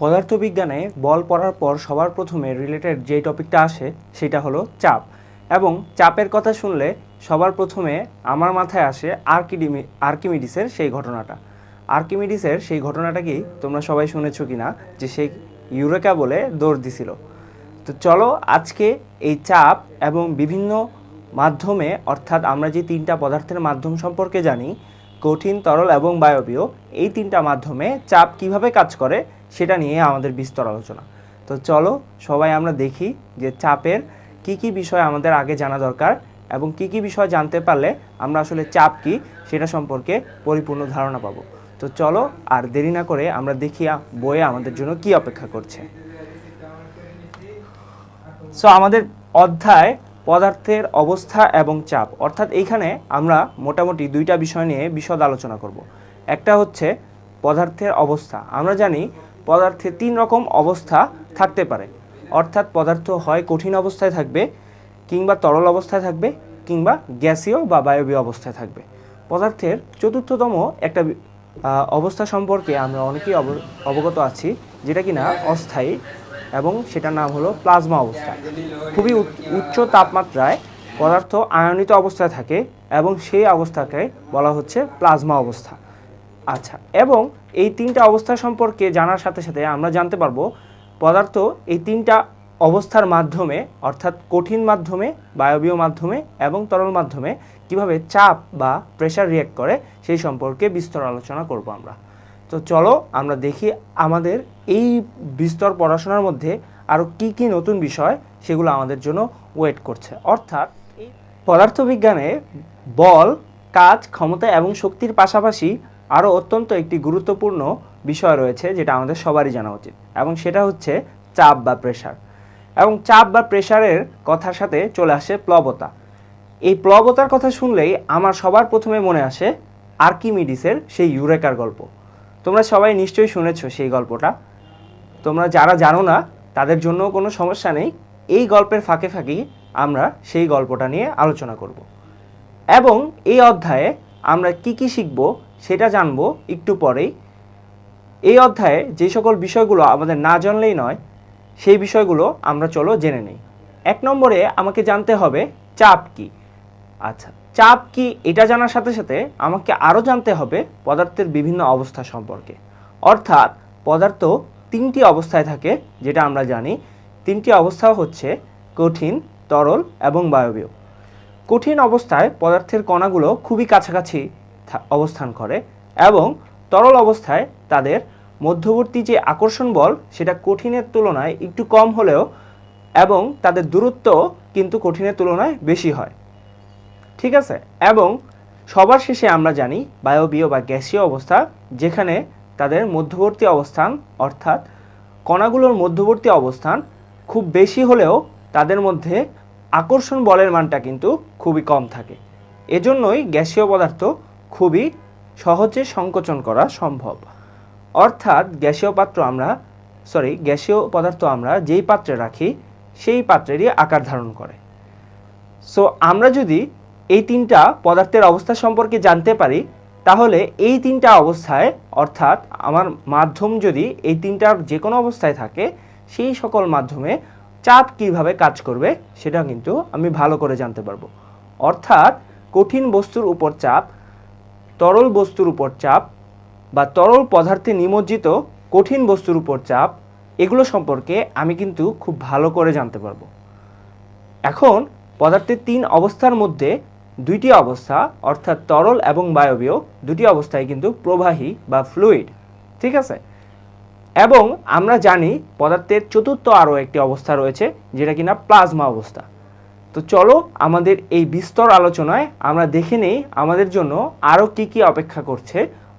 পদার্থবিজ্ঞানে বল পড়ার পর সবার প্রথমে রিলেটেড যে টপিকটা আসে, সেটা হলো চাপ। এবং চাপের কথা শুনলে সবার প্রথমে আমার মাথায় আসে আর্কিডিমি, আর্কিমিডিসের সেই ঘটনাটা। আর্কিমিডিসের সেই ঘটনাটা কি তোমরা সবাই শুনেছো কি না যে সে ইউরেকা বলে দৌড় দিছিল। তো চলো আজকে এই চাপ এবং বিভিন্ন মাধ্যমে, অর্থাৎ আমরা যে তিনটা পদার্থের মাধ্যম সম্পর্কে জানি কঠিন, তরল এবং বায়বীয় এই তিনটা মাধ্যমে চাপ কীভাবে কাজ করে সেটা নিয়ে আমাদের বিস্তর আলোচনা। তো চলো সবাই আমরা দেখি যে চাপের কি কি বিষয় আমাদের আগে জানা দরকার এবং কি কি বিষয় জানতে পারলে আমরা আসলে চাপ কি সেটা সম্পর্কে পরিপূর্ণ ধারণা পাবো। তো চলো আর দেরি না করে আমরা দেখি বইয়ে আমাদের জন্য কি অপেক্ষা করছে। সো আমাদের অধ্যায় পদার্থের অবস্থা এবং চাপ। অর্থাৎ এইখানে আমরা মোটামুটি দুইটা বিষয় নিয়ে বিশদ আলোচনা করব। একটা হচ্ছে পদার্থের অবস্থা। আমরা জানি পদার্থে তিন রকম অবস্থা থাকতে পারে। অর্থাৎ পদার্থ হয় কঠিন অবস্থায় থাকবে কিংবা তরল অবস্থায় থাকবে কিংবা গ্যাসীয় বা বায়বীয় অবস্থায় থাকবে। পদার্থের চতুর্থতম একটা অবস্থা সম্পর্কে আমরা অনেকেই অব- অবগত আছি, যেটা কিনা অস্থায়ী এবং সেটার নাম হলো প্লাজমা অবস্থা। খুবই উচ্চ- তাপমাত্রায় পদার্থ আয়নিত অবস্থায় থাকে এবং সেই অবস্থাকে বলা হচ্ছে প্লাজমা অবস্থা। আচ্ছা এবং এই তিনটা অবস্থা সম্পর্কে জানার সাথে সাথে আমরা জানতে পারব পদার্থ এই তিনটা অবস্থার মাধ্যমে, অর্থাৎ কঠিন মাধ্যমে, বায়বীয় মাধ্যমে এবং তরল মাধ্যমে কীভাবে চাপ বা প্রেশার রিয়েক্ট করে সেই সম্পর্কে বিস্তর আলোচনা করব আমরা। তো চলো আমরা দেখি আমাদের এই বিস্তর পড়াশোনার মধ্যে আরও কি কি নতুন বিষয় সেগুলো আমাদের জন্য ওয়েট করছে। অর্থাৎ পদার্থবিজ্ঞানে বল, কাজ, ক্ষমতা এবং শক্তির পাশাপাশি আরও অত্যন্ত একটি গুরুত্বপূর্ণ বিষয় রয়েছে যেটা আমাদের সবারই জানা উচিত এবং সেটা হচ্ছে চাপ বা প্রেশার এবং চাপ বা প্রেশারের কথার সাথে চলে আসে প্লবতা। এই প্লবতার কথা শুনলেই আমার সবার প্রথমে মনে আসে আর্কিমিডিসের সেই ইউরেকার গল্প। তোমরা সবাই নিশ্চয়ই শুনেছো সেই গল্পটা। তোমরা যারা জানো না, তাদের জন্য কোনো সমস্যা নেই। এই গল্পের ফাঁকে ফাঁকেই আমরা সেই গল্পটা নিয়ে আলোচনা করব। এবং এই অধ্যায়ে আমরা কি কি শিখব সেটা জানব একটু পরেই। এই অধ্যায়ে যে সকল বিষয়গুলো আমাদের না জানলেই নয়, সেই বিষয়গুলো আমরা চলো জেনে নেই। এক নম্বরে আমাকে জানতে হবে চাপ কি। আচ্ছা চাপ কি এটা জানার সাথে সাথে আমাকে আরও জানতে হবে পদার্থের বিভিন্ন অবস্থা সম্পর্কে। অর্থাৎ পদার্থ তিনটি অবস্থায় থাকে, যেটা আমরা জানি। তিনটি অবস্থা হচ্ছে কঠিন, তরল এবং বায়বীয়। কঠিন অবস্থায় পদার্থের কণাগুলো খুবই কাছাকাছি অবস্থান করে এবং তরল অবস্থায় তাদের মধ্যবর্তী যে আকর্ষণ বল, সেটা কঠিনের তুলনায় একটু কম হলেও এবং তাদের দূরত্ব কিন্তু কঠিনের তুলনায় বেশি হয়। ঠিক আছে? এবং সবার শেষে আমরা জানি বায়বীয় বা গ্যাসীয় অবস্থা, যেখানে তাদের মধ্যবর্তী অবস্থান, অর্থাৎ কণাগুলোর মধ্যবর্তী অবস্থান খুব বেশি হলেও তাদের মধ্যে আকর্ষণ বলের মানটা কিন্তু খুবই কম থাকে। এজন্যই গ্যাসীয় পদার্থ খুবই সহজে সংকোচন করা সম্ভব। অর্থাৎ গ্যাসীয় পাত্র আমরা সরি গ্যাসীয় পদার্থ আমরা যেই পাত্রে রাখি, সেই পাত্রেরই আকার ধারণ করে। সো আমরা যদি এই তিনটা পদার্থের অবস্থা সম্পর্কে জানতে পারি, তাহলে এই তিনটা অবস্থায়, অর্থাৎ আমার মাধ্যম যদি এই তিনটার যে কোনো অবস্থায় থাকে, সেই সকল মাধ্যমে চাপ কীভাবে কাজ করবে, সেটা কিন্তু আমি ভালো করে জানতে পারব। অর্থাৎ কঠিন বস্তুর উপর চাপ, তরল বস্তুর উপর চাপ, বা তরল পদার্থে নিমজ্জিত কঠিন বস্তুর উপর চাপ, এগুলো সম্পর্কে আমি কিন্তু খুব ভালো করে জানতে পারব। এখন পদার্থের তিন অবস্থার মধ্যে দুইটি অবস্থা, অর্থাৎ তরল এবং বায়বীয়, দুটি অবস্থায় কিন্তু প্রবাহী বা ফ্লুইড ঠিক আছে? এবং আমরা জানি পদার্থের চতুর্থ আরও একটি অবস্থা রয়েছে, যেটা কিনা প্লাজমা অবস্থা। তো চলো আমাদের এই বিস্তর আলোচনায় আমরা দেখে নেই আমাদের জন্য আরও কি কি অপেক্ষা করছে,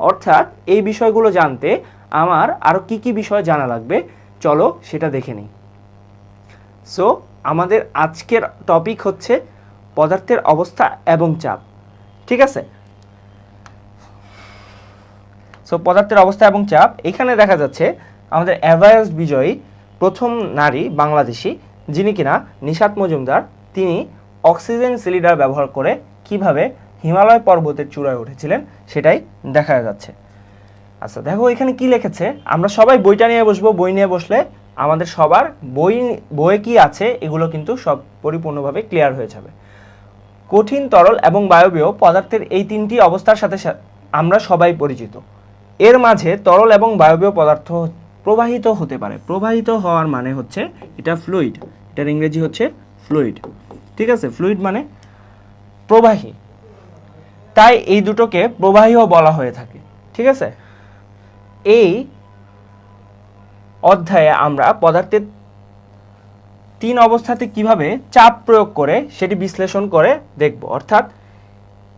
অর্থাৎ এই বিষয়গুলো জানতে আমার আরও কি কি বিষয় জানা লাগবে। চলো সেটা দেখে নিই। সো আমাদের আজকের টপিক হচ্ছে পদার্থের অবস্থা এবং চাপ। ঠিক আছে? সো পদার্থের অবস্থা এবং চাপ, এখানে দেখা যাচ্ছে আমাদের এভারেস্ট বিজয়ী প্রথম নারী বাংলাদেশি, যিনি কিনা নিশাত মজুমদার, তিনি অক্সিজেন সিলিন্ডার ব্যবহার করে কীভাবে হিমালয় পর্বতের চূড়ায় উঠেছিলেন সেটাই দেখা যাচ্ছে। আচ্ছা দেখো এখানে কি লিখেছে? আমরা সবাই বইটা নিয়ে বসবো, বই নিয়ে বসলে আমাদের সবার বই বইয়ে কি আছে, এগুলো কিন্তু সব পরিপূর্ণভাবে ক্লিয়ার হয়ে যাবে। কঠিন, তরল এবং বায়বীয় পদার্থের এই তিনটি অবস্থার সাথে আমরা সবাই পরিচিত। এর মাঝে তরল এবং বায়বীয় পদার্থ প্রবাহিত হতে পারে। প্রবাহিত হওয়ার মানে হচ্ছে এটা ফ্লুইড এটার ইংরেজি হচ্ছে ফ্লুইড ঠিক আছে? ফ্লুইড মানে প্রবাহী। তাই এই দুটোকে প্রবাহীও বলা হয়ে থাকে। ঠিক আছে? এই অধ্যায়ে আমরা পদার্থের তিন অবস্থাতে কীভাবে চাপ প্রয়োগ করে সেটি বিশ্লেষণ করে দেখব। অর্থাৎ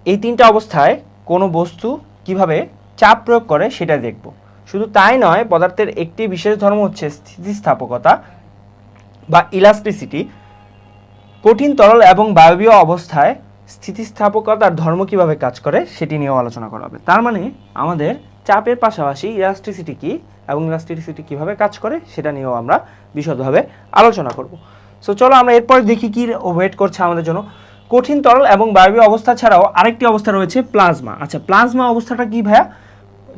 এই তিনটা অবস্থায় কোনো বস্তু কীভাবে চাপ প্রয়োগ করে সেটা দেখব। শুধু তাই নয়, পদার্থের একটি বিশেষ ধর্ম হচ্ছে স্থিতিস্থাপকতা বা ইলাস্টিসিটি কঠিন, তরল এবং বায়বীয় অবস্থায় স্থিতিস্থাপকতার ধর্ম কীভাবে কাজ করে সেটি নিয়েও আলোচনা করা হবে। তার মানে আমাদের চাপের পাশাপাশি ইলাস্টিসিটি কি? এবং ইলাস্টিসিটি কীভাবে কাজ করে সেটা নিয়েও আমরা বিশদভাবে আলোচনা করব। সো চলো আমরা এরপর দেখি কি ওয়েট করছে আমাদের জন্য। কঠিন তরল এবং বায়বীয় অবস্থা ছাড়াও আরেকটি অবস্থা রয়েছে প্লাজমা আচ্ছা প্লাজমা অবস্থাটা কি ভাইয়া?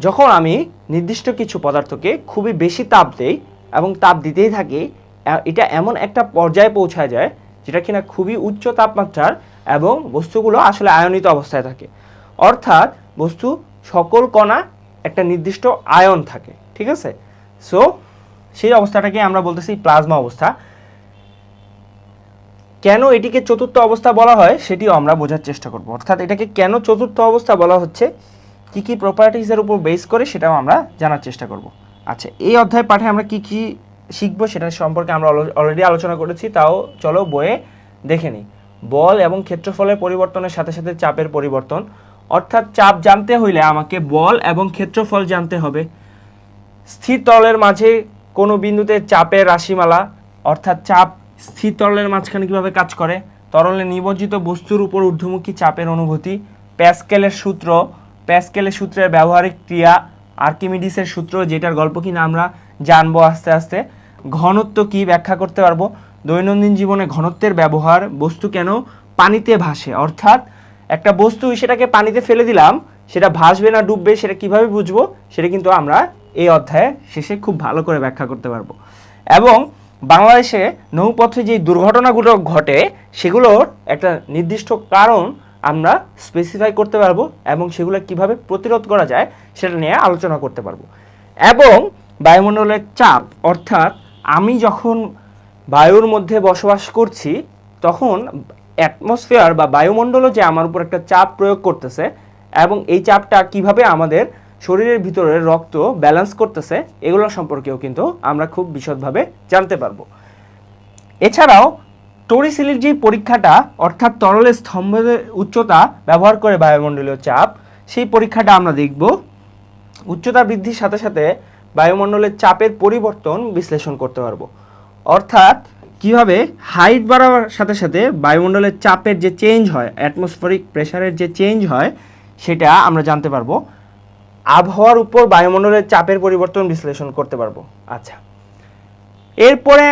যখন আমি নির্দিষ্ট কিছু পদার্থকে খুবই বেশি তাপ দেই এবং তাপ দিতেই থাকি এটা এমন একটা পর্যায়ে পৌঁছায় যায় যেটা কিনা খুবই উচ্চ তাপমাত্রার এবং বস্তুগুলো আসলে আয়নিত অবস্থায় থাকে। অর্থাৎ বস্তু সকল কণা একটা নির্দিষ্ট আয়ন থাকে। ঠিক আছে? সো সেই অবস্থাটাকে আমরা বলতেছি প্লাজমা অবস্থা। কেন এটিকে চতুর্থ অবস্থা বলা হয় সেটিও আমরা বোঝার চেষ্টা করব। অর্থাৎ এটাকে কেন চতুর্থ অবস্থা বলা হচ্ছে, কি কি প্রপার্টিজের উপর বেস করে সেটাও আমরা জানার চেষ্টা করব। আচ্ছা এই অধ্যায় পাঠে আমরা কি কি শিখব সেটা সম্পর্কে আমরা অলরেডি আলোচনা করেছি, তাও চলো বইয়ে দেখে নিই। বল এবং ক্ষেত্রফলের পরিবর্তনের সাথে সাথে চাপের পরিবর্তন। অর্থাৎ চাপ জানতে হইলে আমাকে বল এবং ক্ষেত্রফল জানতে হবে। স্থির তরলের মাঝে কোনো বিন্দুতে চাপের রাশিমালা, অর্থাৎ চাপ স্থির তরলের মাঝখানে কীভাবে কাজ করে? তরলে নিমজ্জিত বস্তুর উপর ঊর্ধ্বমুখী চাপের অনুভূতি। প্যাসকেলের সূত্র, প্যাসকেলের সূত্রের ব্যবহারিক ক্রিয়া, আর্কিমিডিসের সূত্র, যেটার গল্প কিনা আমরা জানব আস্তে আস্তে। ঘনত্ব কি ব্যাখ্যা করতে পারব? দৈনন্দিন জীবনে ঘনত্বের ব্যবহার, বস্তু কেন পানিতে ভাসে? অর্থাৎ একটা বস্তু, সেটাকে পানিতে ফেলে দিলাম, সেটা ভাসবে না, ডুববে, সেটা কীভাবে বুঝব? সেটা কিন্তু আমরা এই অধ্যায়ে শেষে খুব ভালো করে ব্যাখ্যা করতে পারব। এবং বাংলাদেশে নৌপথে যে দুর্ঘটনাগুলো ঘটে, সেগুলোর একটা নির্দিষ্ট কারণ আমরা স্পেসিফাই করতে পারব এবং সেগুলো কীভাবে প্রতিরোধ করা যায় সেটা নিয়ে আলোচনা করতে পারব। এবং বায়ুমণ্ডলের চাপ, অর্থাৎ আমি যখন বায়ুর মধ্যে বসবাস করছি, তখন অ্যাটমসফিয়ার বা বায়ুমণ্ডলও যে আমার উপর একটা চাপ প্রয়োগ করতেছে, এবং এই চাপটা কীভাবে আমাদের শরীরের ভিতরে রক্ত ব্যালেন্স করতেছে, এগুলো সম্পর্কেও কিন্তু আমরা খুব বিশদভাবে জানতে পারব। এছাড়াও টরিসিলির যে পরীক্ষাটা, অর্থাৎ তরলের স্তম্ভের উচ্চতা ব্যবহার করে বায়ুমণ্ডলীয় চাপ, সেই পরীক্ষাটা আমরা দেখব। উচ্চতা বৃদ্ধির সাথে সাথে বায়ুমণ্ডলের চাপের পরিবর্তন বিশ্লেষণ করতে পারব। অর্থাৎ, কীভাবে হাইট বাড়ার সাথে সাথে বায়ুমণ্ডলের চাপের যে চেঞ্জ হয় অ্যাটমসফেরিক প্রেশারের যে চেঞ্জ হয়, সেটা আমরা জানতে পারব। আবহাওয়ার উপর বায়ুমণ্ডলের চাপের পরিবর্তন বিশ্লেষণ করতে পারব। আচ্ছা। এরপরে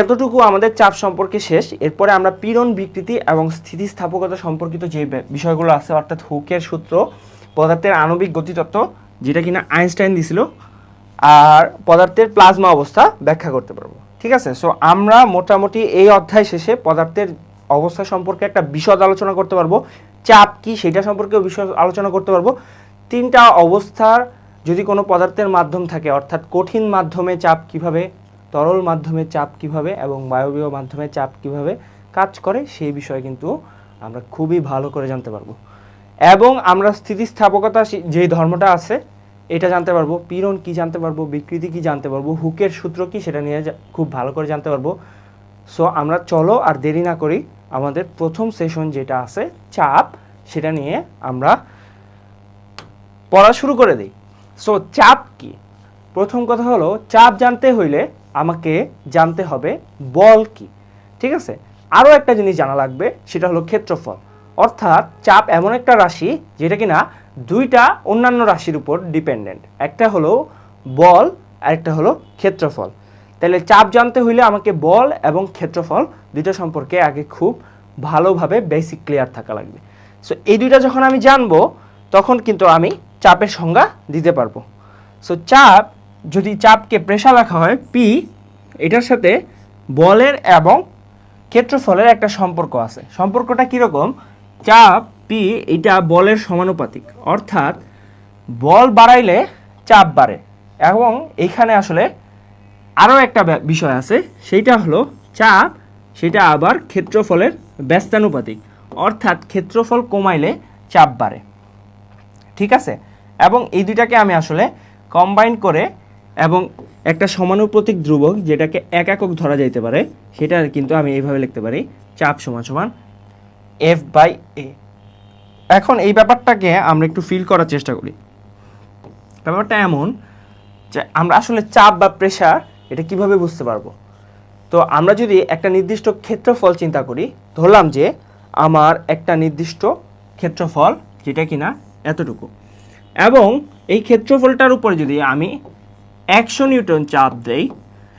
এতটুকু আমাদের চাপ সম্পর্কে শেষ। এরপরে আমরা পীড়ন বিকৃতি এবং স্থিতিস্থাপকতা সম্পর্কিত যে বিষয়গুলো আছে, অর্থাৎ হুকের সূত্র, পদার্থের আণবিক গতিতত্ত্ব, যেটা কিনা আইনস্টাইন দিছিল, আর পদার্থের প্লাজমা অবস্থা ব্যাখ্যা করতে পারব। ঠিক আছে? সো আমরা মোটামুটি এই অধ্যায় শেষে পদার্থের অবস্থা সম্পর্কে একটা বিশদ আলোচনা করতে পারব। চাপ কি সেটা সম্পর্কেও বিশদ আলোচনা করতে পারব। তিনটা অবস্থার যদি কোনো পদার্থের মাধ্যম থাকে, অর্থাৎ কঠিন মাধ্যমে চাপ কীভাবে, তরল মাধ্যমে চাপ কীভাবে এবং বায়বীয় মাধ্যমে চাপ কীভাবে কাজ করে, সেই বিষয়ে কিন্তু আমরা খুবই ভালো করে জানতে পারব। এবং আমরা স্থিতিস্থাপকতা সে- যে ধর্মটা আছে, এটা জানতে পারব, পীড়ন কি জানতে পারব, বিকৃতি কি জানতে পারব, হুকের সূত্র কি সেটা নিয়ে খুব ভালো করে জানতে পারব। সো, আমরা চলো আর দেরি না করি, আমাদের প্রথম সেশন যেটা আছে, চাপ, সেটা নিয়ে আমরা পড়া শুরু করে দিই। সো চাপ কি? প্রথম কথা হলো, চাপ জানতে হইলে আমাকে জানতে হবে বল কি। ঠিক আছে? আরও একটা জিনিস জানা লাগবে, সেটা হলো ক্ষেত্রফল। অর্থাৎ চাপ এমন একটা রাশি যেটা কিনা দুইটা অন্যান্য রাশির উপর ডিপেন্ডেন্ট একটা হলো বল আর একটা হলো ক্ষেত্রফল। তাহলে চাপ জানতে হইলে আমাকে বল এবং ক্ষেত্রফল দুইটা সম্পর্কে আগে খুব ভালোভাবে বেসিক ক্লিয়ার থাকা লাগবে। সো এই দুইটা যখন আমি জানব, তখন কিন্তু আমি চাপের সংজ্ঞা দিতে পারব। সো চাপ যদি চাপকে প্রেশার রাখা হয় পি এটার সাথে বলের এবং ক্ষেত্রফলের একটা সম্পর্ক আছে। সম্পর্কটা কীরকম? চাপ পি এটা বলের সমানুপাতিক। অর্থাৎ, বল বাড়াইলে চাপ বাড়ে। এবং এখানে আসলে আরও একটা বিষয় আছে। সেইটা হলো চাপ, সেটা আবার ক্ষেত্রফলের ব্যস্তানুপাতিক। অর্থাৎ ক্ষেত্রফল কমাইলে চাপ বাড়ে। ঠিক আছে? এবং এই দুইটাকে আমি আসলে কম্বাইন করে এবং একটা সমানুপ্রতিক ধ্রুবক যেটাকে এক একক ধরা যাইতে পারে, সেটা কিন্তু আমি এইভাবে লিখতে পারি, চাপ সমান সমান এফ বাই এ এখন এই ব্যাপারটাকে আমরা একটু ফিল করার চেষ্টা করি। ব্যাপারটা এমন যে আমরা আসলে চাপ বা প্রেশার এটা কীভাবে বুঝতে পারব? তো আমরা যদি একটা নির্দিষ্ট ক্ষেত্রফল চিন্তা করি, ধরলাম যে আমার একটা নির্দিষ্ট ক্ষেত্রফল, যেটা কিনা এতটুকু। এবং এই ক্ষেত্রফলটার উপরে যদি আমি একশো নিউটন চাপ দেই,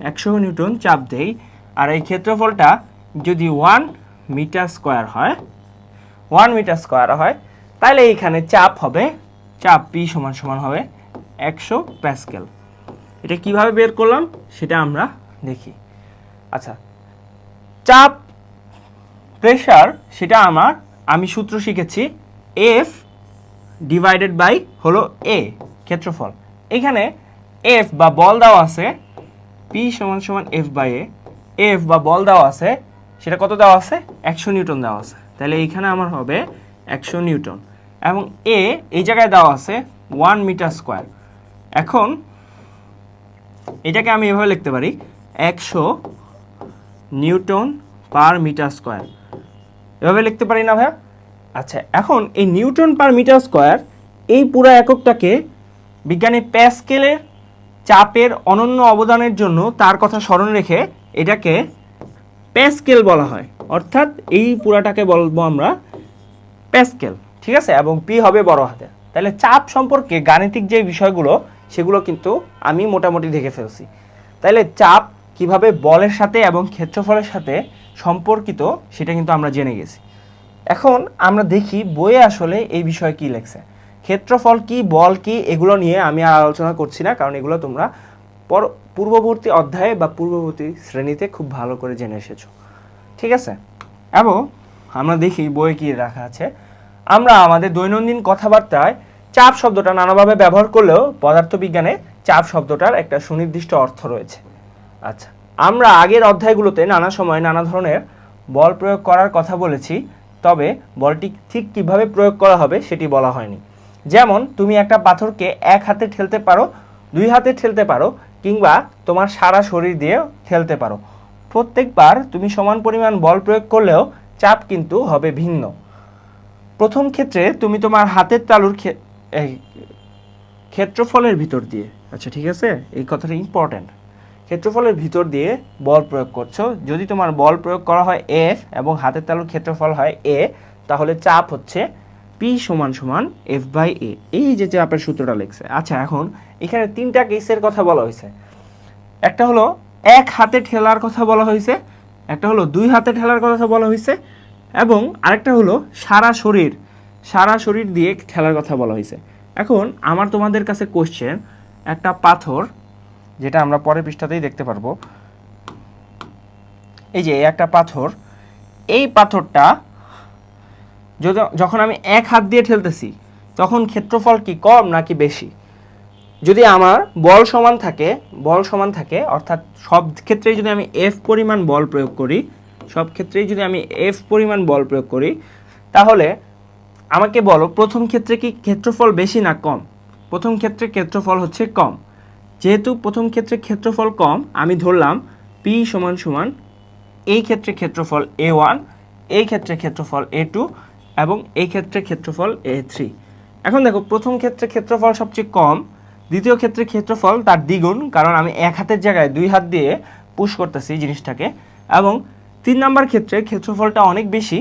একশো নিউটন চাপ দেই, আর এই ক্ষেত্রফলটা যদি ওয়ান মিটার স্কোয়ার হয়, ওয়ান মিটার স্কোয়ার হয় তাহলে এইখানে চাপ হবে, চাপ পি সমান সমান হবে একশো প্যাসকেল। এটা কীভাবে বের করলাম? সেটা আমরা দেখি। আচ্ছা চাপ প্রেশার সেটা আমার, আমি সূত্র শিখেছি, এফ ডিভাইডেড বাই হলো এ ক্ষেত্রফল। এখানে এফ বা বল দেওয়া আছে পি সমান সমান এফ বাই এ এফ বা বল দেওয়া আছে, সেটা কত দেওয়া আছে? একশো নিউটন দেওয়া আছে। তাহলে এইখানে আমার হবে একশো নিউটন। এবং এ এই জায়গায় দেওয়া আছে ওয়ান মিটার স্কোয়ার এখন এটাকে আমি এভাবে লিখতে পারি, একশো নিউটন পার মিটার স্কোয়ার। এভাবে লিখতে পারি না ভাইয়া? আচ্ছা এখন এই নিউটন পার মিটার স্কোয়ার এই পুরো এককটাকে বিজ্ঞানী প্যাসকেলের চাপের অনন্য অবদানের জন্য তার কথা স্মরণ রেখে এটাকে প্যাসকেল বলা হয়। অর্থাৎ এই পুরাটাকে বলব আমরা প্যাসকেল, ঠিক আছে? এবং পি হবে বড় হাতে তাহলে চাপ সম্পর্কে গাণিতিক যে বিষয়গুলো, সেগুলো কিন্তু আমি মোটামুটি দেখে ফেলছি। তাহলে চাপ কীভাবে বলের সাথে এবং ক্ষেত্রফলের সাথে সম্পর্কিত, সেটা কিন্তু আমরা জেনে গেছি। এখন আমরা দেখি বইয়ে আসলে এই বিষয়ে কি লেখছে। ক্ষেত্রফল কি, বল কি, এগুলো নিয়ে আমি আর আলোচনা করছি না, কারণ এগুলো তোমরা পর পূর্ববর্তী অধ্যায়ে বা পূর্ববর্তী শ্রেণীতে খুব ভালো করে জেনে এসেছ। ঠিক আছে? এবং আমরা দেখি বইয়ে কি রাখা আছে। আমরা আমাদের দৈনন্দিন কথাবার্তায় চাপ শব্দটা নানাভাবে ব্যবহার করলেও পদার্থবিজ্ঞানে চাপ শব্দটার একটা সুনির্দিষ্ট অর্থ রয়েছে। আচ্ছা আমরা আগের অধ্যায়গুলোতে নানা সময় নানা ধরনের বল প্রয়োগ করার কথা বলেছি। তবে বলটি ঠিক কীভাবে প্রয়োগ করা হবে সেটি বলা হয়নি। যেমন, তুমি একটা পাথরকে এক হাতে ঠেলতে পারো, দুই হাতে ঠেলতে পারো, কিংবা তোমার সারা শরীর দিয়ে ঠেলতে পারো। প্রত্যেকবার তুমি সমান পরিমাণ বল প্রয়োগ করলেও চাপ কিন্তু হবে ভিন্ন। প্রথম ক্ষেত্রে তুমি তোমার হাতের তালুর ক্ষেত্রফলের ভিতর দিয়ে। আচ্ছা ঠিক আছে? এই কথাটা ইম্পর্ট্যান্ট ক্ষেত্রফলের ভিতর দিয়ে বল প্রয়োগ করছ। যদি তোমার বল প্রয়োগ করা হয় এফ এবং হাতের তালুর ক্ষেত্রফল হয় এ তাহলে চাপ হচ্ছে পি সমান সমান এফ বাই এ এই যে চাপের সূত্রটা লিখছে। আচ্ছা এখন এখানে তিনটা কেসের কথা বলা হয়েছে। একটা হলো এক হাতে ঠেলার কথা বলা হয়েছে, একটা হলো দুই হাতে ঠেলার কথা বলা হয়েছে, এবং আরেকটা হলো সারা শরীর সারা শরীর দিয়ে ঠেলার কথা বলা হয়েছে। এখন আমার তোমাদের কাছে কোশ্চেন একটা পাথর যেটা আমরা পরের পৃষ্ঠাতেই দেখতে পারব। এই যে একটা পাথর। এই পাথরটা যখন আমি এক হাত দিয়ে ঠেলতেছি, তখন ক্ষেত্রফল কি কম নাকি বেশি? যদি আমার বল সমান থাকে, বল সমান থাকে, অর্থাৎ সব ক্ষেত্রেই যদি আমি এফ পরিমাণ বল প্রয়োগ করি, সব ক্ষেত্রেই যদি আমি এফ পরিমাণ বল প্রয়োগ করি, তাহলে আমাকে বলো প্রথম ক্ষেত্রে কি ক্ষেত্রফল বেশি না কম? প্রথম ক্ষেত্রে ক্ষেত্রফল হচ্ছে কম। যেহেতু প্রথম ক্ষেত্রে ক্ষেত্রফল কম, আমি ধরলাম পি সমান সমান এই ক্ষেত্রে ক্ষেত্রফল এ ওয়ান এই ক্ষেত্রে ক্ষেত্রফল এ টু এবং এই ক্ষেত্রে ক্ষেত্রফল এ থ্রি এখন দেখো, প্রথম ক্ষেত্রে ক্ষেত্রফল সবচেয়ে কম, দ্বিতীয় ক্ষেত্রে ক্ষেত্রফল তার দ্বিগুণ, কারণ আমি এক হাতের জায়গায় দুই হাত দিয়ে পুশ করতেছি জিনিসটাকে, এবং তিন নাম্বার ক্ষেত্রে ক্ষেত্রফলটা অনেক বেশি,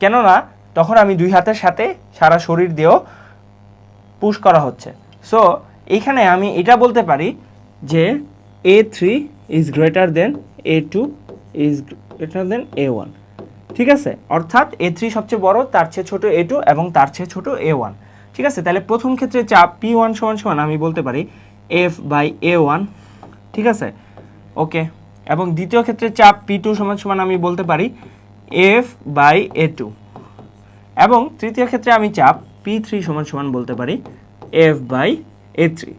কেননা তখন আমি দুই হাতের সাথে সারা শরীর দিয়েও পুশ করা হচ্ছে। সো এইখানে আমি এটা বলতে পারি যে A three is greater than A two is greater than A one ঠিক আছে? অর্থাৎ এ থ্রি সবচেয়ে বড়, তার চেয়ে ছোট এ টু এবং তার চেয়ে ছোট এ ওয়ান ঠিক আছে? তাহলে প্রথম ক্ষেত্রে চাপ পি ওয়ান সমান সমান আমি বলতে পারি এফ বাই এ ওয়ান ঠিক আছে? ওকে। এবং দ্বিতীয় ক্ষেত্রে চাপ পি টু সমান সমান আমি বলতে পারি এফ বাই এ টু এবং তৃতীয় ক্ষেত্রে আমি চাপ পি থ্রি সমান সমান বলতে পারি এফ বাই এ থ্রি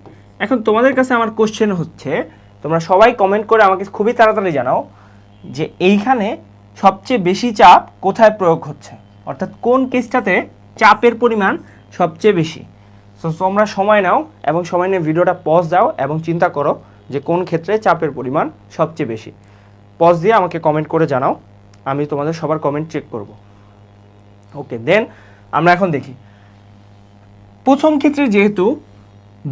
এখন তোমাদের কাছে আমার কোশ্চেন হচ্ছে, তোমরা সবাই কমেন্ট করে আমাকে খুবই তাড়াতাড়ি জানাও যে এইখানে সবচেয়ে বেশি চাপ কোথায় প্রয়োগ হচ্ছে? অর্থাৎ কোন কেসটাতে চাপের পরিমাণ সবচেয়ে বেশি? সো তোমরা সময় নাও এবং সময় নিয়ে ভিডিওটা পজ দাও এবং চিন্তা করো যে কোন ক্ষেত্রে চাপের পরিমাণ সবচেয়ে বেশি। পজ দিয়ে আমাকে কমেন্ট করে জানাও, আমি তোমাদের সবার কমেন্ট চেক করব। ওকে দেন আমরা এখন দেখি। প্রথম ক্ষেত্রে যেহেতু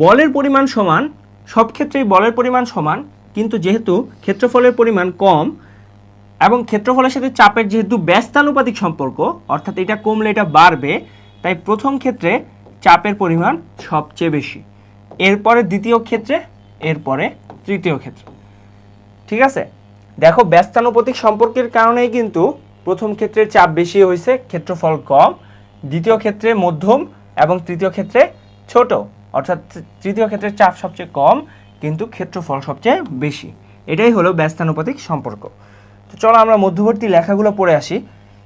বলের পরিমাণ সমান, সব ক্ষেত্রেই বলের পরিমাণ সমান, কিন্তু যেহেতু ক্ষেত্রফলের পরিমাণ কম এবং ক্ষেত্রফলের সাথে চাপের যেহেতু ব্যস্তানুপাতিক সম্পর্ক, অর্থাৎ এটা কমলে এটা বাড়বে, তাই প্রথম ক্ষেত্রে চাপের পরিমাণ সবচেয়ে বেশি। এরপরে দ্বিতীয় ক্ষেত্রে, এরপরে তৃতীয় ক্ষেত্রে। ঠিক আছে? দেখো, ব্যস্তানুপাতিক সম্পর্কের কারণেই কিন্তু প্রথম ক্ষেত্রে চাপ বেশি হয়েছে, ক্ষেত্রফল কম, দ্বিতীয় ক্ষেত্রে মধ্যম এবং তৃতীয় ক্ষেত্রে ছোট। অর্থাৎ তৃতীয় ক্ষেত্রে চাপ সবচেয়ে কম, কিন্তু ক্ষেত্রফল সবচেয়ে বেশি। এটাই হলো ব্যস্তানুপাতিক সম্পর্ক। তো চলো আমরা মধ্যবর্তী লেখাগুলো পড়ে আসি।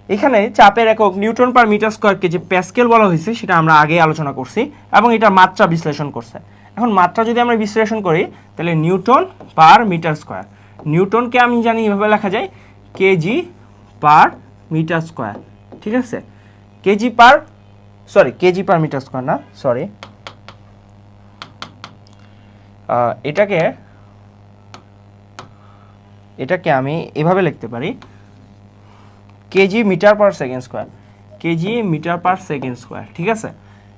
এখানে চাপের একক নিউটন পার মিটার স্কোয়ারকে যে প্যাসকেল বলা হয়েছে, সেটা আমরা আগেই আলোচনা করছি, এবং এটার মাত্রা বিশ্লেষণ করছে। এখন মাত্রা যদি আমরা বিশ্লেষণ করি, তাহলে নিউটন পার মিটার স্কোয়ার। নিউটনকে আমি জানি এভাবে লেখা যায়, কেজি পার মিটার স্কোয়ার। ঠিক আছে? Kg per, sorry, kg per metre square না, সরি। এটাকে এটাকে আমি এভাবে লিখতে পারি, kg metre per second square, kg metre per second square, ঠিক আছে?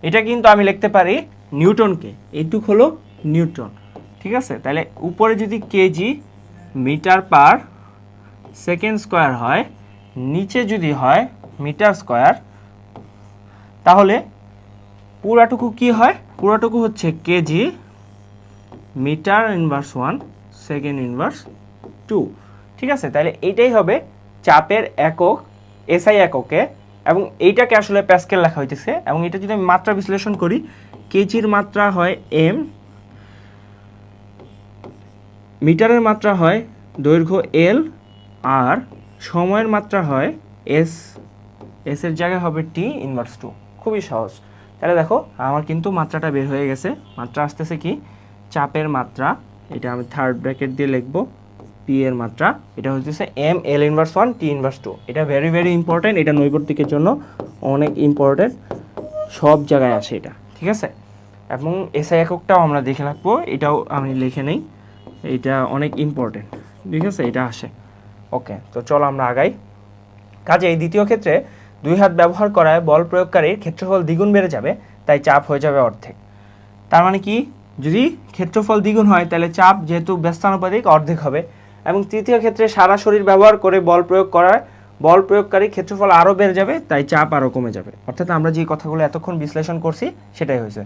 এটা কিন্তু আমি লিখতে পারি নিউটনকে, এইটুক হলো নিউটন, ঠিক আছে? তাহলে উপরে যদি kg metre per second square হয়, নিচে যদি হয় মিটার স্কোয়ার, তাহলে পুরাটুকু কি হয়? পুরাটুকু হচ্ছে kg metre inverse one, second inverse two. ঠিক আছে? তাহলে এইটাই হবে চাপের একক, এসআই এককে, এবং এইটাকে আসলে প্যাসকেল লেখা হইতেছে, এবং এটা যদি আমি মাত্রা বিশ্লেষণ করি, কেজির মাত্রা হয় এম, মিটারের মাত্রা হয় দৈর্ঘ্য এল, আর সময়ের মাত্রা হয় এস এস এর জায়গায় হবে টি ইনভার্স টু। খুবই সহজ। তাহলে দেখো, আমার কিন্তু মাত্রাটা বের হয়ে গেছে। মাত্রা আসতেছে কি? চাপের মাত্রা, এটা আমি থার্ড ব্র্যাকেট দিয়ে লিখব পি এর মাত্রা, এটা হচ্ছে M L inverse one T inverse two এটা ভেরি ভেরি ইম্পর্টেন্ট এটা নৈবর্তিকের জন্য অনেক ইম্পর্টেন্ট সব জায়গায় আসে এটা, ঠিক আছে? এবং এসআই এককটাও আমরা দেখে রাখব, এটাও আমি লিখে নেই, এটা অনেক ইম্পর্টেন্ট ঠিক আছে? এটা আসে। ওকে তো চলো আমরা আগাই। কাজে এই দ্বিতীয় ক্ষেত্রে দুই হাত ব্যবহার করায় বল প্রয়োগকারীর ক্ষেত্রফল দ্বিগুণ বেড়ে যাবে, তাই চাপ হয়ে যাবে অর্ধেক। তার মানে কি? যদি ক্ষেত্রফল দ্বিগুণ হয়, তাহলে চাপ যেহেতু ব্যস্তানুপাতিক অর্ধেক হবে। এবং তৃতীয় ক্ষেত্রে সারা শরীর ব্যবহার করে বল প্রয়োগ করায় বল প্রয়োগকারী ক্ষেত্রফল আরও বেড়ে যাবে, তাই চাপ আরও কমে যাবে। অর্থাৎ আমরা যে কথাগুলো এতক্ষণ বিশ্লেষণ করছি, সেটাই হয়েছে।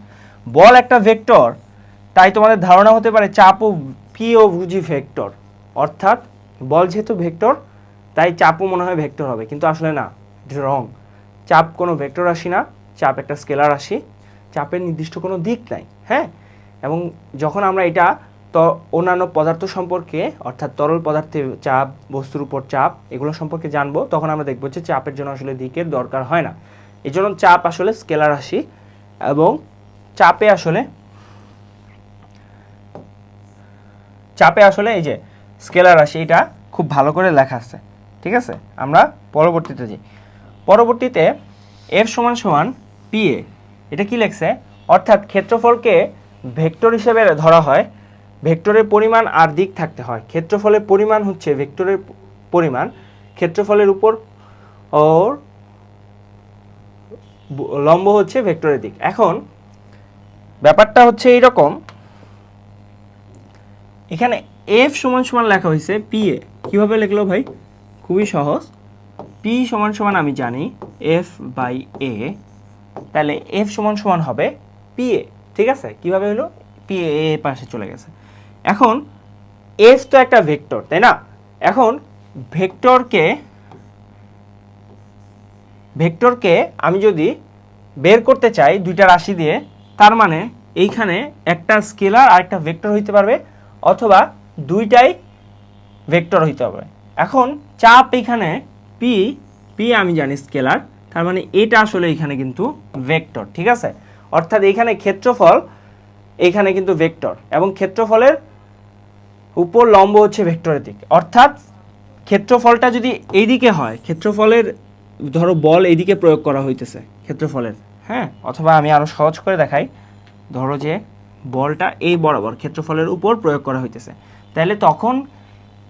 বল একটা ভেক্টর, তাই তোমাদের ধারণা হতে পারে চাপও পি ও বুঝি ভেক্টর। অর্থাৎ বল যেহেতু ভেক্টর, তাই চাপও মনে হয় ভেক্টর হবে, কিন্তু আসলে না রং। চাপ কোনো ভেক্টর রাশি না, চাপ একটা স্কেলার রাশি। চাপের নির্দিষ্ট কোনো দিক নাই হ্যাঁ? এবং যখন আমরা এটা ত, অন্যান্য পদার্থ সম্পর্কে, অর্থাৎ তরল পদার্থে চাপ, বস্তুর উপর চাপ, এগুলো সম্পর্কে জানব, তখন আমরা দেখব যে চাপের জন্য আসলে দিকের দরকার হয় না। এই জন্য চাপ আসলে স্কেলার রাশি এবং চাপে আসলে চাপে আসলে এই যে স্কেলার রাশি, এটা খুব ভালো করে লেখা আছে। ঠিক আছে? আমরা পরবর্তীতে যাই। পরবর্তীতে এফ সমান সমান পিএ এটা কি লেখছে? অর্থাৎ ক্ষেত্রফলকে ভেক্টর হিসেবে ধরা হয়, ভেক্টরের পরিমাণ আর দিক থাকতে হয়। ক্ষেত্রফলের পরিমাণ হচ্ছে ভেক্টরের পরিমাণ। ক্ষেত্রফলের উপর ওর লম্ব হচ্ছে ভেক্টরের দিক। এখন ব্যাপারটা হচ্ছে এইরকম। এখানে এফ সমান সমান লেখা হয়েছে পি এ। কীভাবে লিখলো ভাই? খুবই সহজ। পি সমান সমান আমি জানি এফ বাই এ তাহলে এফ সমান সমান হবে পি এ। ঠিক আছে? কীভাবে হলো? পি এ পাশে চলে গেছে। এখন এস তো একটা ভেক্টর তাই না? এখন ভেক্টরকে ভেক্টরকে আমি যদি বের করতে চাই দুইটা রাশি দিয়ে, তার মানে এইখানে একটা স্কেলার আর একটা ভেক্টর হইতে পারবে, অথবা দুইটাই ভেক্টর হইতে হবে। এখন, চাপ এখানে পি পি আমি জানি স্কেলার তার মানে এটা আসলে এখানে কিন্তু ভেক্টর ঠিক আছে? অর্থাৎ এখানে ক্ষেত্রফল, এখানে কিন্তু ভেক্টর এবং ক্ষেত্রফলের উপর লম্ব হচ্ছে ভেক্টরের দিক। অর্থাৎ ক্ষেত্রফলটা যদি এইদিকে হয়, ক্ষেত্রফলের ধরো বল এইদিকে প্রয়োগ করা হইতেছে ক্ষেত্রফলের হ্যাঁ? অথবা আমি আরও সহজ করে দেখাই। ধরো যে বলটা এই বরাবর ক্ষেত্রফলের উপর প্রয়োগ করা হইতেছে। তাহলে তখন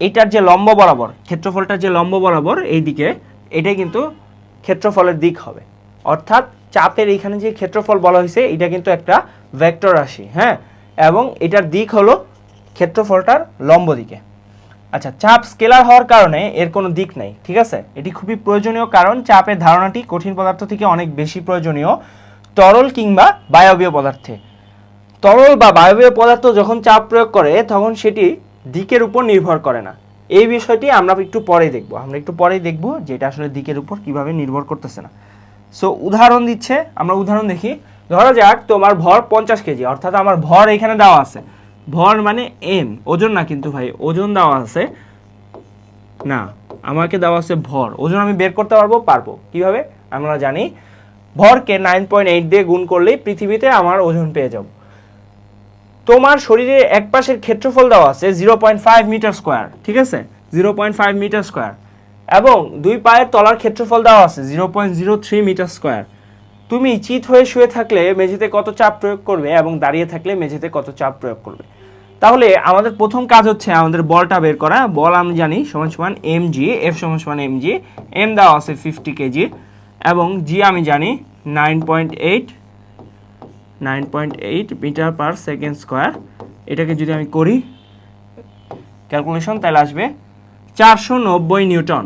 এটার যে লম্ব বরাবর, ক্ষেত্রফলটার যে লম্ব বরাবর এই দিকে এটাই কিন্তু ক্ষেত্রফলের দিক হবে। অর্থাৎ চাপের এইখানে যে ক্ষেত্রফল বলা হয়েছে, এটা কিন্তু একটা ভেক্টর রাশি হ্যাঁ? এবং এটার দিক হলো ক্ষেত্রফলটার লম্ব দিকে। আচ্ছা চাপ স্কেলার হওয়ার কারণে এর কোনো দিক নেই, ঠিক আছে? এটি খুবই প্রয়োজনীয় কারণ চাপের ধারণাটি কঠিন পদার্থ থেকে অনেক বেশি প্রয়োজনীয়, তরল কিংবা বায়বীয় পদার্থে। তরল বা বায়বীয় পদার্থ যখন চাপ প্রয়োগ করে, তখন সেটি দিকের উপর নির্ভর করে না। এই বিষয়টি আমরা একটু পরেই দেখব। আমরা একটু পরেই দেখব যে এটা আসলে দিকের উপর কীভাবে নির্ভর করতেছে না। সো উদাহরণ দিচ্ছে, আমরা উদাহরণ দেখি। ধরা যাক তোমার ভর পঞ্চাশ কেজি, অর্থাৎ আমার ভর এখানে দেওয়া আছে। ভর মানে এম ওজন না কিন্তু ভাই, ওজন দেওয়া আছে। না, আমাকে দেওয়া আছে ভর, ওজন আমি বের করতে পারব পারব। কীভাবে? আমরা জানি, ভরকে নাইন পয়েন্ট এইট দিয়ে গুণ করলেই পৃথিবীতে আমার ওজন পেয়ে যাব। তোমার শরীরে এক পাশের ক্ষেত্রফল দেওয়া আছে zero point five metre square ঠিক আছে? Zero point five metre square এবং দুই পায়ের তলার ক্ষেত্রফল দেওয়া আছে zero point zero three metre square তুমি চিত হয়ে শুয়ে থাকলে মেঝেতে কত চাপ প্রয়োগ করবে এবং দাঁড়িয়ে থাকলে মেঝেতে কত চাপ প্রয়োগ করবে। তাহলে আমাদের প্রথম কাজ হচ্ছে আমাদের বলটা বের করা। বল আমি জানি, সমান সমান এম জি এফ সমান সমান এম জি এম দেওয়া আছে ফিফটি কেজি এবং জি আমি জানি nine point eight nine point eight metre per second square এটাকে যদি আমি করি ক্যালকুলেশন তাহলে আসবে চারশো নব্বই নিউটন।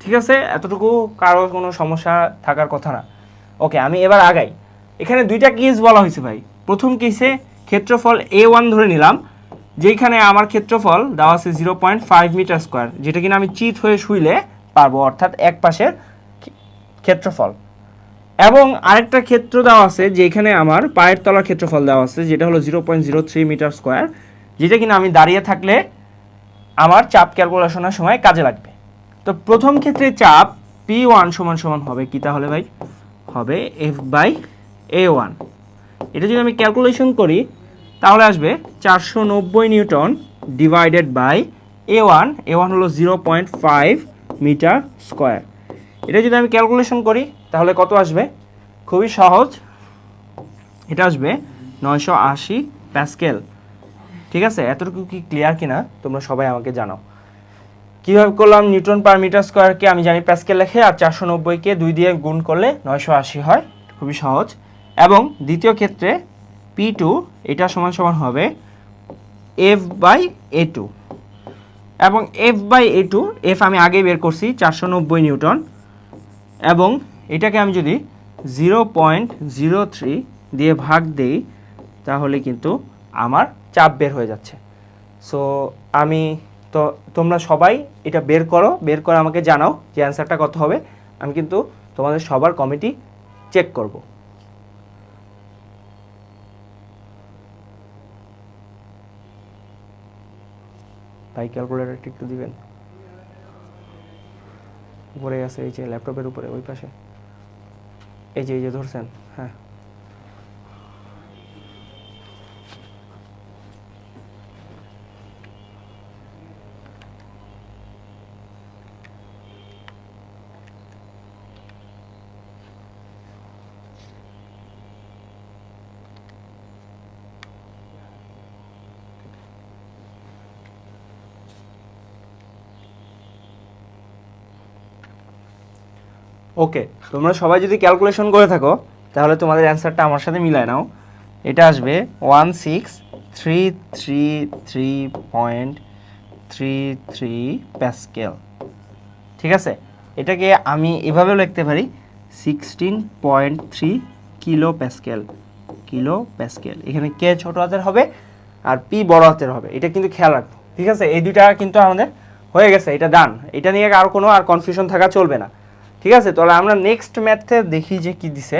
ঠিক আছে? এতটুকু কারও কোনো সমস্যা থাকার কথা না। ওকে, আমি এবার আগাই। এখানে দুইটা কেস বলা হয়েছে ভাই। প্রথম কেসে ক্ষেত্রফল এ ওয়ান ধরে নিলাম যেখানে আমার ক্ষেত্রফল দেওয়া আছে zero point five metre square যেটা কিনা আমি চিত হয়ে শুইলে পারব, অর্থাৎ এক পাশের ক্ষেত্রফল। এবং আরেকটা ক্ষেত্র দেওয়া আছে যেখানে আমার পায়ের তলার ক্ষেত্রফল দেওয়া আছে, যেটা হলো zero point zero three metre square যেটা কিনা আমি দাঁড়িয়ে থাকলে আমার চাপ ক্যালকুলেশনের সময় কাজে লাগবে। তো প্রথম ক্ষেত্রে চাপ পি ওয়ান সমান সমান হবে কি তাহলে ভাই? হবে এফ বাই এ ওয়ান এটা যদি আমি ক্যালকুলেশন করি, তাহলে আসবে চারশো নব্বই newton divided by A one A one হলো zero point five metre square. এটা যদি আমি ক্যালকুলেশন করি, তাহলে কত আসবে? খুবই সহজ। এটা আসবে নয়শো আশি প্যাসকেল। ঠিক আছে? এতটুকু কি ক্লিয়ার কিনা? তোমরা সবাই আমাকে জানাও। কীভাবে করলাম? নিউটন পার মিটার স্কোয়ারকে আমি জানি প্যাসকেল লেখে, আর চারশো নব্বইকে দুই দিয়ে গুণ করলে নয়শো আশি হয়। খুবই সহজ। এবং দ্বিতীয় ক্ষেত্রে পি টু এটা সমান সমান হবে এফ বাই এ টু এবং F by A two F আমি আগেই বের করছি, চারশো নব্বই নিউটন এবং এটাকে আমি যদি জিরো পয়েন্ট জিরো থ্রি দিয়ে ভাগ দেই, তাহলে কিন্তু আমার চাপ বের হয়ে যাচ্ছে। সো আমি তো, তোমরা সবাই এটা বের করো, বের করে আমাকে জানাও যে অ্যান্সারটা কত হবে। আমি কিন্তু তোমাদের সবার কমিটি চেক করব। ভাই ক্যালকুলেটারটা একটু দিবেন। উপরে আছে, এই যে ল্যাপটপের উপরে, ওই পাশে। এই যে এই যে ধরছেন হ্যাঁ। ওকে তোমরা সবাই যদি ক্যালকুলেশন করে থাকো, তাহলে তোমাদের অ্যান্সারটা আমার সাথে মিলায় নাও। এটা আসবে one six three three three point three three pascal ঠিক আছে? এটাকে আমি এভাবেও লিখতে পারি sixteen point three kilo pascal kilo pascal এখানে কে ছোট হাতের হবে আর পি বড় হাতের হবে। এটা কিন্তু খেয়াল রাখব ঠিক আছে? এই দুইটা কিন্তু আমাদের হয়ে গেছে, এটা ডান এটা নিয়ে আর কোনো আর কনফিউশন থাকা চলবে না। ঠিক আছে? তাহলে আমরা নেক্সট ম্যাথে দেখি যে কি দিছে।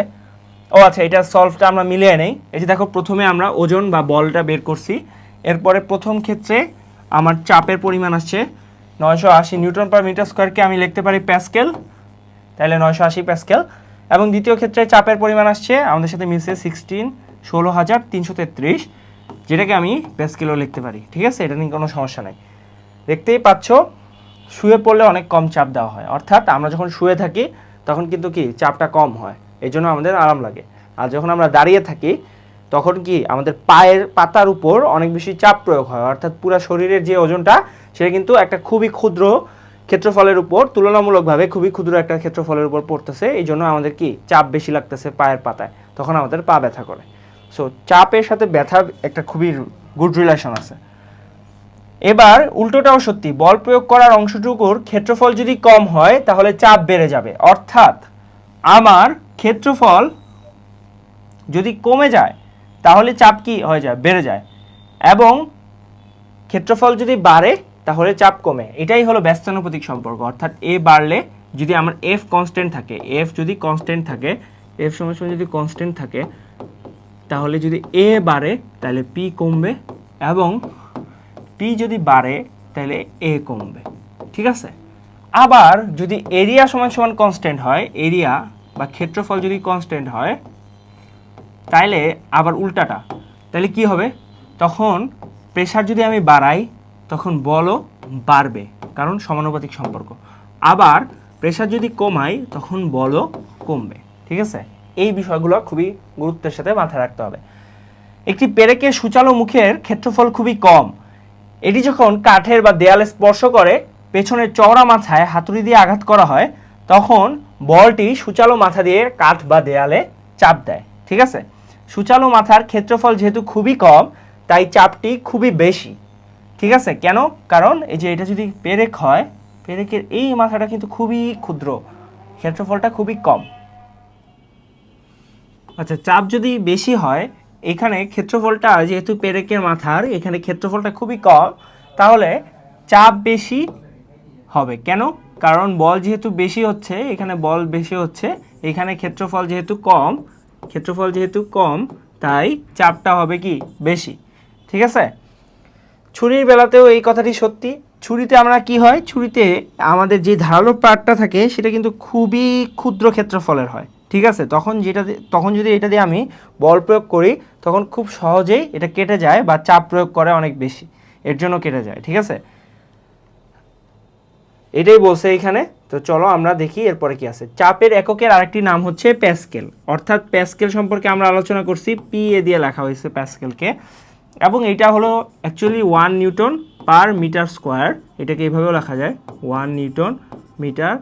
ও আচ্ছা এটা সলভটা আমরা মিলিয়ে নেই। এই যে দেখো, প্রথমে আমরা ওজন বা বলটা বের করছি। এরপরে প্রথম ক্ষেত্রে আমার চাপের পরিমাণ আসছে নয়শো আশি নিউটন পার মিটার স্কোয়ারকে আমি লিখতে পারি প্যাসকেল। তাহলে নয়শো আশি প্যাসকেল। এবং দ্বিতীয় ক্ষেত্রে চাপের পরিমাণ আসছে, আমাদের সাথে মিলছে সিক্সটিন ষোলো হাজার তিনশো তেত্রিশ, যেটাকে আমি প্যাসকেলও লিখতে পারি। ঠিক আছে? এটা নিয়ে কোনো সমস্যা নাই। দেখতেই পাচ্ছ শুয়ে পড়লে অনেক কম চাপ দেওয়া হয়। অর্থাৎ আমরা যখন শুয়ে থাকি, তখন কিন্তু কি চাপটা কম হয়। এই জন্য আমাদের আরাম লাগে। আর যখন আমরা দাঁড়িয়ে থাকি, তখন কি আমাদের পায়ের পাতার উপর অনেক বেশি চাপ প্রয়োগ হয়। অর্থাৎ পুরো শরীরের যে ওজনটা, সেটা কিন্তু একটা খুবই ক্ষুদ্র ক্ষেত্রফলের উপর, তুলনামূলকভাবে খুবই ক্ষুদ্র একটা ক্ষেত্রফলের উপর পড়তেছে। এই জন্য আমাদের কি চাপ বেশি লাগতেছে পায়ের পাতায়। তখন আমাদের পা ব্যথা করে। সো চাপের সাথে ব্যথার একটা খুবই গুড রিলেশন আছে। এবার উল্টোটাও সত্যি, বল প্রয়োগ করার অংশটুকুর ক্ষেত্রফল যদি কম হয়, তাহলে চাপ বেড়ে যাবে। অর্থাৎ আমার ক্ষেত্রফল যদি কমে যায়, তাহলে চাপ কি হয়ে যায়? বেড়ে যায়। এবং ক্ষেত্রফল যদি বাড়ে, তাহলে চাপ কমে। এটাই হলো ব্যস্তানুপাতিক সম্পর্ক। অর্থাৎ এ বাড়লে যদি আমার এফ কনস্ট্যান্ট থাকে, এফ যদি কনস্ট্যান্ট থাকে, এফ সময় সময় যদি কনস্ট্যান্ট থাকে, তাহলে যদি এ বাড়ে, তাহলে পি কমবে এবং পি যদি বাড়ে, তাহলে এ কমবে। ঠিক আছে? আবার যদি এরিয়া সমান সমান কনস্ট্যান্ট হয় এরিয়া বা ক্ষেত্রফল যদি কনস্ট্যান্ট হয়, তাইলে আবার উল্টাটা। তাহলে কি হবে? তখন প্রেশার যদি আমি বাড়াই, তখন বলও বাড়বে, কারণ সমানুপাতিক সম্পর্ক। আবার প্রেশার যদি কমাই, তখন বলও কমবে। ঠিক আছে? এই বিষয়গুলো খুবই গুরুত্বের সাথে মাথায় রাখতে হবে। একটি পেরেকে সূচালো মুখের ক্ষেত্রফল খুবই কম। এটি যখন কাঠের বা দেয়ালে স্পর্শ করে, পেছনের চওড়া মাথায় হাতুড়ি দিয়ে আঘাত করা হয়, তখন বলটি সূচালো মাথা দিয়ে কাঠ বা দেয়ালে চাপ দেয়, ঠিক আছে? সূচালো মাথার ক্ষেত্রফল যেহেতু খুবই কম, তাই চাপটি খুবই বেশি, ঠিক আছে? কেন? কারণ এই যে এটা যদি পেরেক হয়, পেরেকের এই মাথাটা কিন্তু খুবই ক্ষুদ্র, ক্ষেত্রফলটা খুবই কম। আচ্ছা চাপ যদি বেশি হয় এখানে ক্ষেত্রফলটা যেহেতু পেরেকের মাথার, এখানে ক্ষেত্রফলটা খুবই কম, তাহলে চাপ বেশি হবে। কেন? কারণ বল যেহেতু বেশি হচ্ছে, এখানে বল বেশি হচ্ছে, এখানে ক্ষেত্রফল যেহেতু কম, ক্ষেত্রফল যেহেতু কম, তাই চাপটা হবে কি? বেশি। ঠিক আছে? ছুরির বেলাতেও এই কথাটি সত্যি। ছুরিতে আমরা কি হয়? ছুরিতে আমাদের যে ধারালো পার্টটা থাকে, সেটা কিন্তু খুবই ক্ষুদ্র ক্ষেত্রফলের হয়। ঠিক আছে? তখন যেটা তখন যদি এটা দিয়ে আমি বল প্রয়োগ করি, তখন খুব সহজেই এটা কেটে যায় বা চাপ প্রয়োগ করে অনেক বেশি। এর জন্য কেটে যায়, ঠিক আছে? এটাই বলছে এখানে। তো চলো আমরা দেখি এরপরে কি আছে। চাপের এককের আরেকটি নাম হচ্ছে প্যাসকেল। অর্থাৎ প্যাসকেল সম্পর্কে আমরা আলোচনা করছি পি এ দিয়ে লেখা হয়েছে প্যাসকেলকে। এবং এটা হলো actually one newton per metre square এটাকে এইভাবেও লেখা যায় one newton metre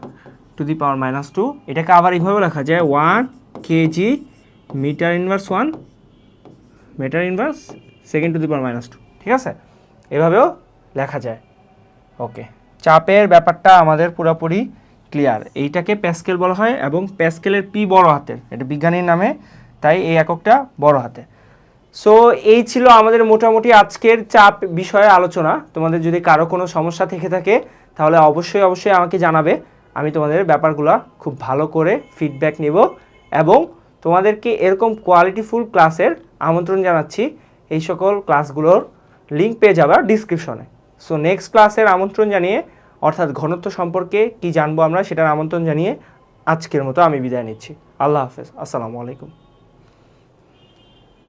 to the power minus two এটাকে আবার এইভাবেও লেখা যায় one KG metre inverse one metre inverse second to the power minus two ঠিক আছে? এভাবেও লেখা যায়। ওকে চাপের ব্যাপারটা আমাদের পুরোপুরি ক্লিয়ার এইটাকে প্যাসকেল বলা হয় এবং প্যাসকেলের পি বড় হাতের, এটা বিজ্ঞানীর নামে, তাই এই এককটা বড় হাতে। সো এই ছিল আমাদের মোটামুটি আজকের চাপ বিষয়ে আলোচনা। তোমাদের যদি কারও কোনো সমস্যা থেকে থাকে, তাহলে অবশ্যই অবশ্যই আমাকে জানাবে। আমি তোমাদের ব্যাপারগুলো খুব ভালো করে ফিডব্যাক নেব এবং তোমাদেরকে এরকম কোয়ালিটিফুল ক্লাসের আমন্ত্রণ জানাচ্ছি। এই সকল ক্লাসগুলোর লিঙ্ক পেয়ে যাবে ডিসক্রিপশনে সো নেক্সট ক্লাসের আমন্ত্রণ জানিয়ে, অর্থাৎ ঘনত্ব সম্পর্কে কি জানব আমরা, সেটার আমন্ত্রণ জানিয়ে আজকের মতো আমি বিদায় নিচ্ছি। আল্লাহ হাফেজ। আসসালামু আলাইকুম।